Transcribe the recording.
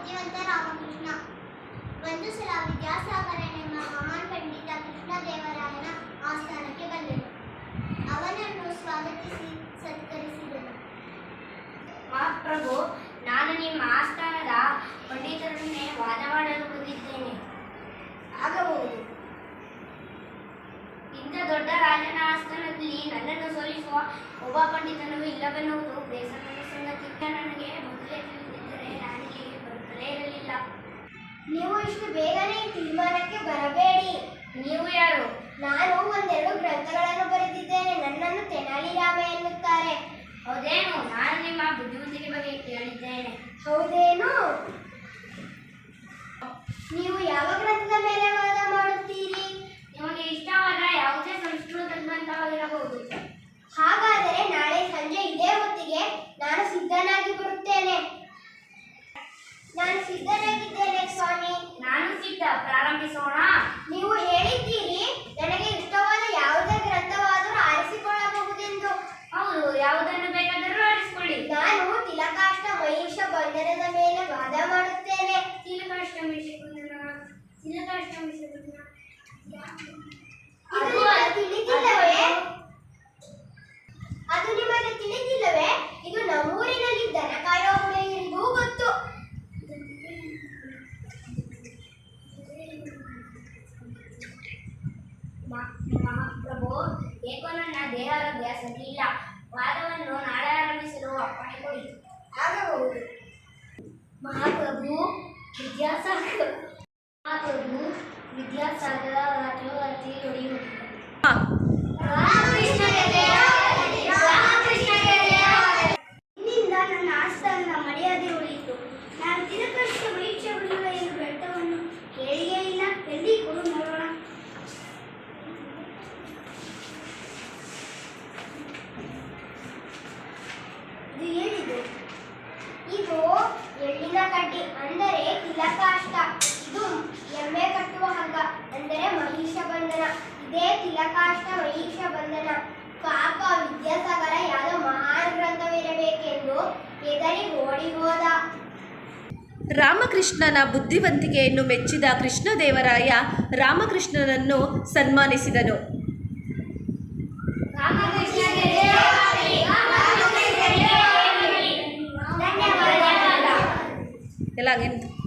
ಬುದ್ಧಿವಂತ ರಾಮಕೃಷ್ಣ ಒಂದು ಸಲ ವಿದ್ಯಾಸಾಗರನೆಂಬ ಮಹಾನ್ ಪಂಡಿತ ಕೃಷ್ಣದೇವರಾಯನ ಆಸ್ಥಾನಕ್ಕೆ ಬಂದರು ಅವನನ್ನು ಸ್ವಾಗತಿಸಿ ಸತ್ಕರಿಸಿದನು. ಮಹಾಪ್ರಭು ನಾನು ನಿಮ್ಮ ಆಸ್ಥಾನದ ಪಂಡಿತರನ್ನೇ ವಾದ ಮಾಡಲು ಬಂದಿದ್ದೇನೆ. ಆಗಬಹುದು. ಇಂಥ ದೊಡ್ಡ ರಾಜನ ಆಸ್ಥಾನದಲ್ಲಿ ನನ್ನನ್ನು ಸೋಲಿಸುವ ಒಬ್ಬ ಪಂಡಿತನು ಇಲ್ಲವೆನ್ನುವುದು ನೀವು ಇಷ್ಟು ಬೇಗನೆ ಈ ತೀರ್ಮಾನಕ್ಕೆ ಬರಬೇಡಿ. ನೀವು ಯಾರು? ನಾನು ಒಂದೆರಡು ಗ್ರಂಥಗಳನ್ನು ಬರೆದಿದ್ದೇನೆ. ನನ್ನನ್ನು ತೆನಾಲಿ ರಾಮ ಎನ್ನುತ್ತಾರೆ. ಹೌದೇನು? ನಾನು ನಿಮ್ಮ ಬುದ್ಧಿವಂತಿಕೆ ಬಗ್ಗೆ ಕೇಳಿದ್ದೇನೆ. ಹೌದೇನು? ನೀವು ಬಂಧನದ ಮೇಲೆ ವಾದ ಮಾಡುತ್ತೇನೆ. ತಿಲಕಾಷ್ಟಮಿ ಶಕುಂತಲ ತಿಲಕಾಷ್ಟಮಿ ಶಕುಂತಲ ಇದು ನಿಮಗೆ ತಿಳಿದಿಲ್ಲವೇ? ಅದು ನಿಮಗೆ ತಿಳಿದಿಲ್ಲವೇ? ಇದು ನಮ್ಮೂರಿನಲ್ಲಿ ದನ ಕಾಯೋ ಹುಡುಗರಿಗೂ ಗೊತ್ತು ಮಹಾಪ್ರಭು, ಏಕೋ ನನ್ನ ದೇಹಾರೋಗ್ಯ ಸರಿ ವಾದವನ್ನು ವಿದ್ಯಾಸಾಗರ ಮಹಾಪ್ರಭು ವಿದ್ಯಾಸಾಗರ ವಿದ್ಯಾಸಾಗರ ಯಾವುದೋ ಮಹಾನ್ ಗ್ರಂಥವಿರಬೇಕೆಂದು ಎದರಿ ಓಡಿ ಹೋದ ರಾಮಕೃಷ್ಣನ ಬುದ್ಧಿವಂತಿಕೆಯನ್ನು ಮೆಚ್ಚಿದ ಕೃಷ್ಣದೇವರಾಯ ರಾಮಕೃಷ್ಣನನ್ನು ಸನ್ಮಾನಿಸಿದನು. ಎಲ್ಲ.